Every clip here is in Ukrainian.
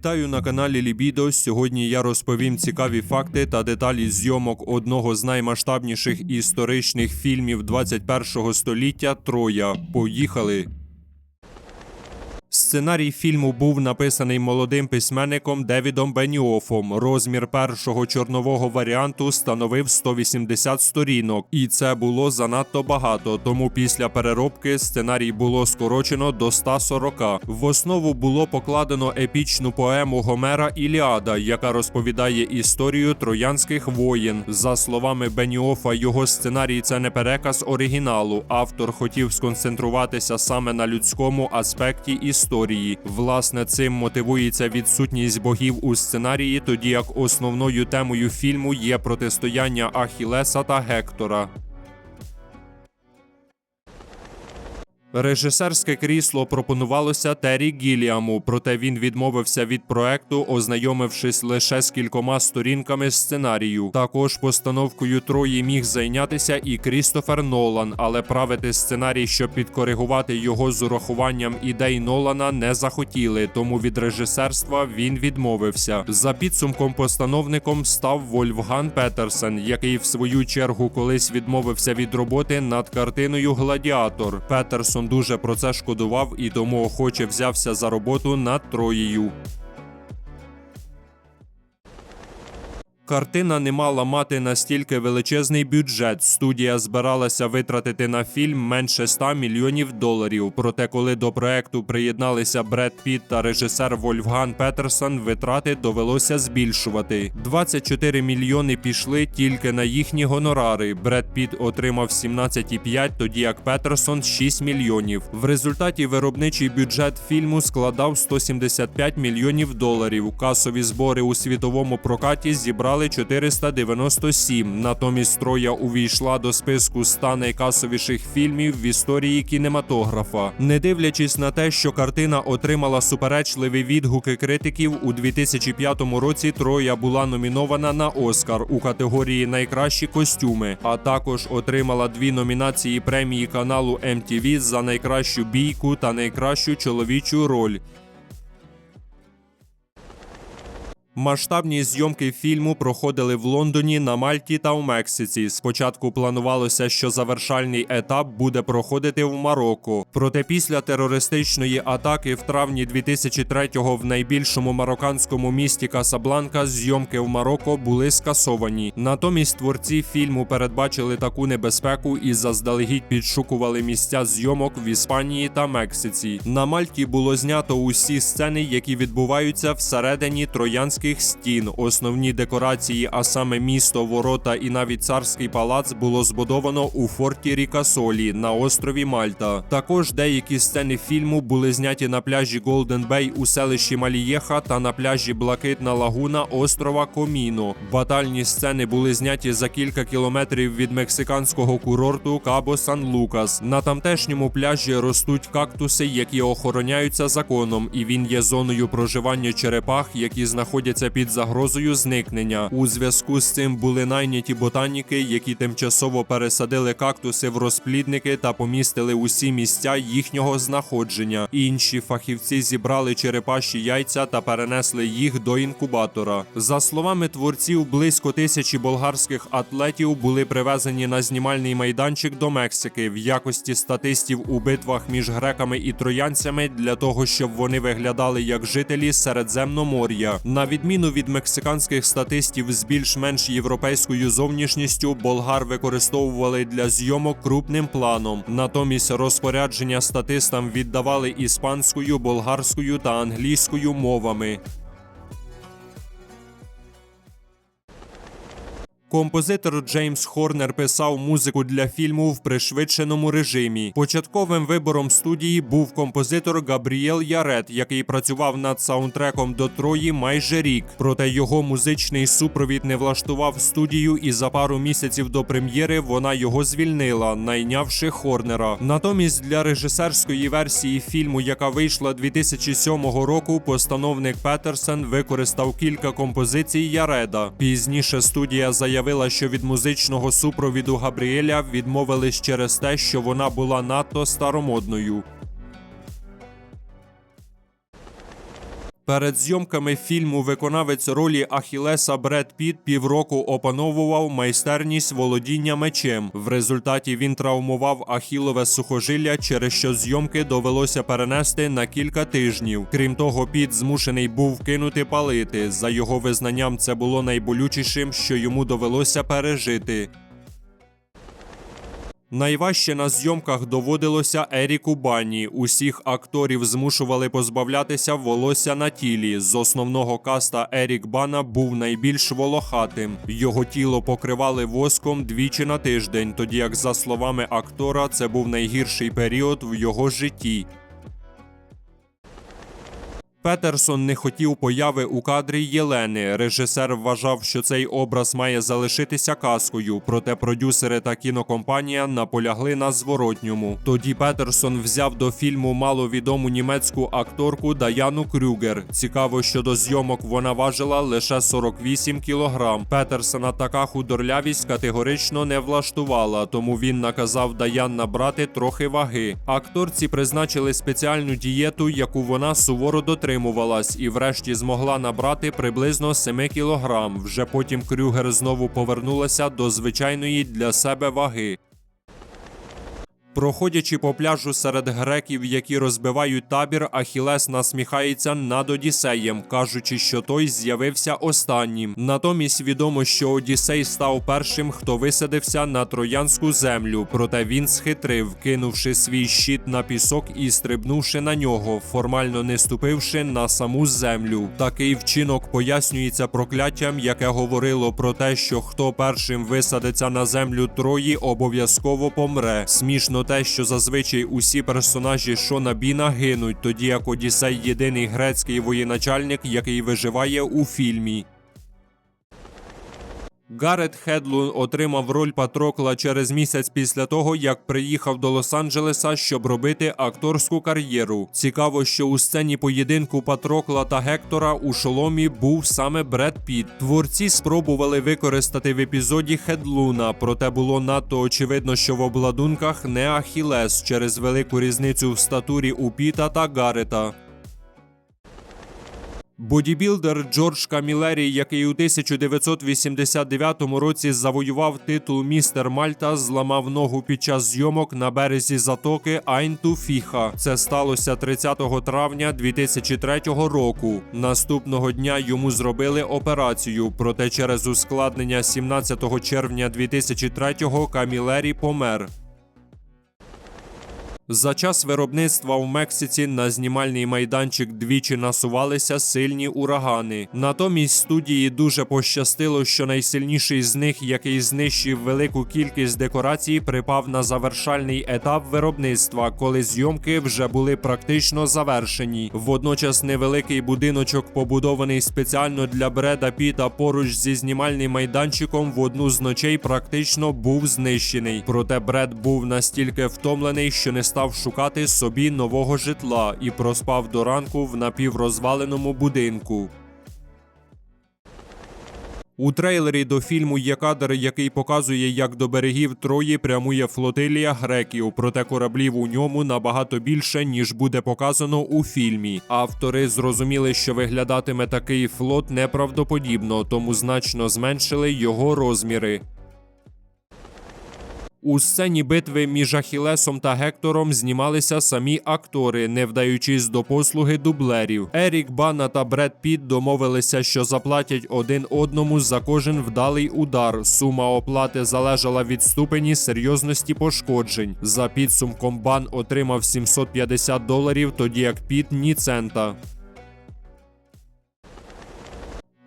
Вітаю на каналі Лібідо. Сьогодні я розповім цікаві факти та деталі зйомок одного з наймасштабніших історичних фільмів 21-го століття Троя. Поїхали! Сценарій фільму був написаний молодим письменником Девідом Беніофом. Розмір першого чорнового варіанту становив 180 сторінок, і це було занадто багато. Тому після переробки сценарій було скорочено до 140. В основу було покладено епічну поему Гомера Іліада, яка розповідає історію троянських воєн. За словами Беніофа, його сценарій це не переказ оригіналу. Автор хотів сконцентруватися саме на людському аспекті історії. Власне, цим мотивується відсутність богів у сценарії, тоді як основною темою фільму є протистояння Ахілеса та Гектора. Режисерське крісло пропонувалося Террі Гіліаму, проте він відмовився від проекту, ознайомившись лише з кількома сторінками сценарію. Також постановкою Трої міг зайнятися і Крістофер Нолан, але правити сценарій, щоб підкоригувати його з урахуванням ідей Нолана, не захотіли, тому від режисерства він відмовився. За підсумком постановником став Вольфган Петерсен, який в свою чергу колись відмовився від роботи над картиною Гладіатор. Петерсон дуже про це шкодував і тому охоче взявся за роботу над Троєю. Картина не мала мати настільки величезний бюджет. Студія збиралася витратити на фільм менше 100 мільйонів доларів. Проте, коли до проекту приєдналися Бред Піт та режисер Вольфган Петерсон, витрати довелося збільшувати. 24 мільйони пішли тільки на їхні гонорари. Бред Піт отримав 17,5, тоді як Петерсон 6 мільйонів. В результаті виробничий бюджет фільму складав 175 мільйонів доларів. Касові збори у світовому прокаті зібрали 497. Натомість Троя увійшла до списку 100 найкасовіших фільмів в історії кінематографа. Не дивлячись на те, що картина отримала суперечливі відгуки критиків, у 2005 році Троя була номінована на Оскар у категорії Найкращі костюми, а також отримала дві номінації премії каналу MTV за найкращу бійку та найкращу чоловічу роль. Масштабні зйомки фільму проходили в Лондоні, на Мальті та в Мексиці. Спочатку планувалося, що завершальний етап буде проходити в Марокко. Проте після терористичної атаки в травні 2003-го в найбільшому марокканському місті Касабланка зйомки в Марокко були скасовані. Натомість творці фільму передбачили таку небезпеку і заздалегідь підшукували місця зйомок в Іспанії та Мексиці. На Мальті було знято усі сцени, які відбуваються всередині троянських стін. Основні декорації, а саме місто, ворота і навіть царський палац, було збудовано у форті Рікасолі на острові Мальта. Також деякі сцени фільму були зняті на пляжі Голден Бей у селищі Малієха та на пляжі Блакитна Лагуна острова Коміно. Батальні сцени були зняті за кілька кілометрів від мексиканського курорту Кабо Сан Лукас. На тамтешньому пляжі ростуть кактуси, які охороняються законом, і він є зоною проживання черепах, які знаходяться під загрозою зникнення. У зв'язку з цим були найняті ботаніки, які тимчасово пересадили кактуси в розплідники та помістили усі місця їхнього знаходження. Інші фахівці зібрали черепаші яйця та перенесли їх до інкубатора. За словами творців, близько тисячі болгарських атлетів були привезені на знімальний майданчик до Мексики в якості статистів у битвах між греками і троянцями для того, щоб вони виглядали як жителі Середземномор'я. На відміну від мексиканських статистів з більш-менш європейською зовнішністю, болгар використовували для зйомок крупним планом. Натомість розпорядження статистам віддавали іспанською, болгарською та англійською мовами. Композитор Джеймс Хорнер писав музику для фільму в пришвидшеному режимі. Початковим вибором студії був композитор Габріел Ярет, який працював над саундтреком до Трої майже рік. Проте його музичний супровід не влаштував студію, і за пару місяців до прем'єри вона його звільнила, найнявши Хорнера. Натомість для режисерської версії фільму, яка вийшла 2007 року, постановник Петерсен використав кілька композицій Яреда. Пізніше студія заявила, що від музичного супровіду Габріеля відмовились через те, що вона була надто старомодною. Перед зйомками фільму виконавець ролі Ахілеса Бред Піт півроку опановував майстерність володіння мечем. В результаті він травмував ахілове сухожилля, через що зйомки довелося перенести на кілька тижнів. Крім того, Піт змушений був кинути палити. За його визнанням, це було найболючішим, що йому довелося пережити. Найважче на зйомках доводилося Еріку Бані. Усіх акторів змушували позбавлятися волосся на тілі. З основного каста Ерік Бана був найбільш волохатим. Його тіло покривали воском двічі на тиждень, тоді як, за словами актора, це був найгірший період в його житті. Петерсон не хотів появи у кадрі Єлени. Режисер вважав, що цей образ має залишитися казкою, проте продюсери та кінокомпанія наполягли на зворотньому. Тоді Петерсон взяв до фільму маловідому німецьку акторку Даяну Крюгер. Цікаво, що до зйомок вона важила лише 48 кілограм. Петерсона така худорлявість категорично не влаштувала, тому він наказав Даян набрати трохи ваги. Акторці призначили спеціальну дієту, яку вона суворо дотримувалась, і врешті змогла набрати приблизно 7 кілограм. Вже потім Крюгер знову повернулася до звичайної для себе ваги. Проходячи по пляжу серед греків, які розбивають табір, Ахілес насміхається над Одіссеєм, кажучи, що той з'явився останнім. Натомість відомо, що Одіссей став першим, хто висадився на троянську землю. Проте він схитрив, кинувши свій щит на пісок і стрибнувши на нього, формально не ступивши на саму землю. Такий вчинок пояснюється прокляттям, яке говорило про те, що хто першим висадиться на землю Трої, обов'язково помре. Смішно те, що зазвичай усі персонажі Шона Біна гинуть, тоді як Одіссей єдиний грецький воєначальник, який виживає у фільмі. Гарет Хедлун отримав роль Патрокла через місяць після того, як приїхав до Лос-Анджелеса, щоб робити акторську кар'єру. Цікаво, що у сцені поєдинку Патрокла та Гектора у шоломі був саме Бред Піт. Творці спробували використати в епізоді Хедлуна, проте було надто очевидно, що в обладунках не Ахілес через велику різницю в статурі у Піта та Гарета. Бодібілдер Джордж Камілері, який у 1989 році завоював титул Містер Мальта, зламав ногу під час зйомок на березі затоки Айнту Фіха. Це сталося 30 травня 2003 року. Наступного дня йому зробили операцію, проте через ускладнення 17 червня 2003 Камілері помер. За час виробництва в Мексиці на знімальний майданчик двічі насувалися сильні урагани. Натомість студії дуже пощастило, що найсильніший з них, який знищив велику кількість декорацій, припав на завершальний етап виробництва, коли зйомки вже були практично завершені. Водночас невеликий будиночок, побудований спеціально для Бреда Піта поруч зі знімальним майданчиком, в одну з ночей практично був знищений. Проте Бред був настільки втомлений, що не став шукати собі нового житла і проспав до ранку в напіврозваленому будинку. У трейлері до фільму є кадр, який показує, як до берегів Трої прямує флотилія греків, проте кораблів у ньому набагато більше, ніж буде показано у фільмі. Автори зрозуміли, що виглядатиме такий флот неправдоподібно, тому значно зменшили його розміри. У сцені битви між Ахілесом та Гектором знімалися самі актори, не вдаючись до послуги дублерів. Ерік Бана та Бред Піт домовилися, що заплатять один одному за кожен вдалий удар. Сума оплати залежала від ступені серйозності пошкоджень. За підсумком Бан отримав 750 доларів, тоді як Піт ні цента.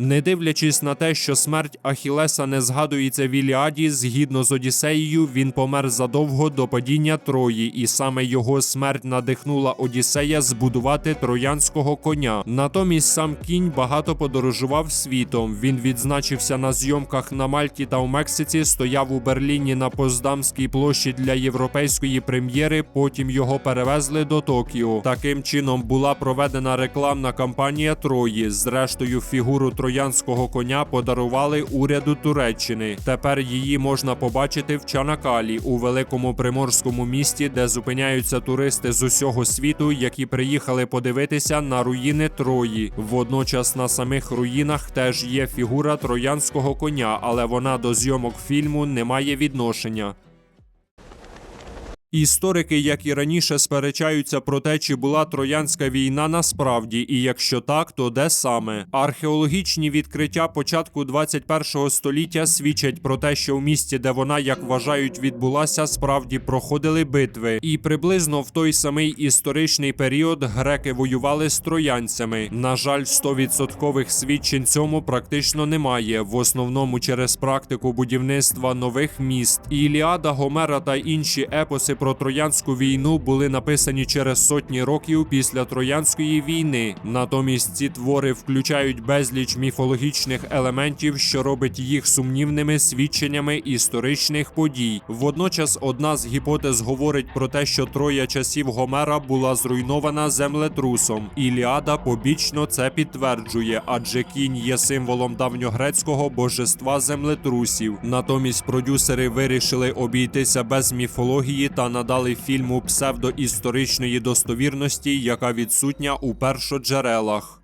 Не дивлячись на те, що смерть Ахілеса не згадується в Іліаді, згідно з Одіссеєю, він помер задовго до падіння Трої, і саме його смерть надихнула Одіссея збудувати троянського коня. Натомість сам кінь багато подорожував світом. Він відзначився на зйомках на Мальті та в Мексиці, стояв у Берліні на Поздамській площі для європейської прем'єри. Потім його перевезли до Токіо. Таким чином була проведена рекламна кампанія Трої. Зрештою, фігуру Троянського троянського коня подарували уряду Туреччини. Тепер її можна побачити в Чанакалі у великому приморському місті, де зупиняються туристи з усього світу, які приїхали подивитися на руїни Трої. Водночас на самих руїнах теж є фігура троянського коня, але вона до зйомок фільму не має відношення. Історики, як і раніше, сперечаються про те, чи була троянська війна насправді, і якщо так, то де саме. Археологічні відкриття початку 21 століття свідчать про те, що в місті, де вона, як вважають, відбулася, справді проходили битви. І приблизно в той самий історичний період греки воювали з троянцями. На жаль, 100% свідчень цьому практично немає, в основному через практику будівництва нових міст. Іліада, Гомера та інші епоси про троянську війну були написані через сотні років після Троянської війни. Натомість ці твори включають безліч міфологічних елементів, що робить їх сумнівними свідченнями історичних подій. Водночас, одна з гіпотез говорить про те, що троя часів Гомера була зруйнована землетрусом. Іліада побічно це підтверджує, адже кінь є символом давньогрецького божества землетрусів. Натомість продюсери вирішили обійтися без міфології надали фільму псевдоісторичної достовірності, яка відсутня у першоджерелах.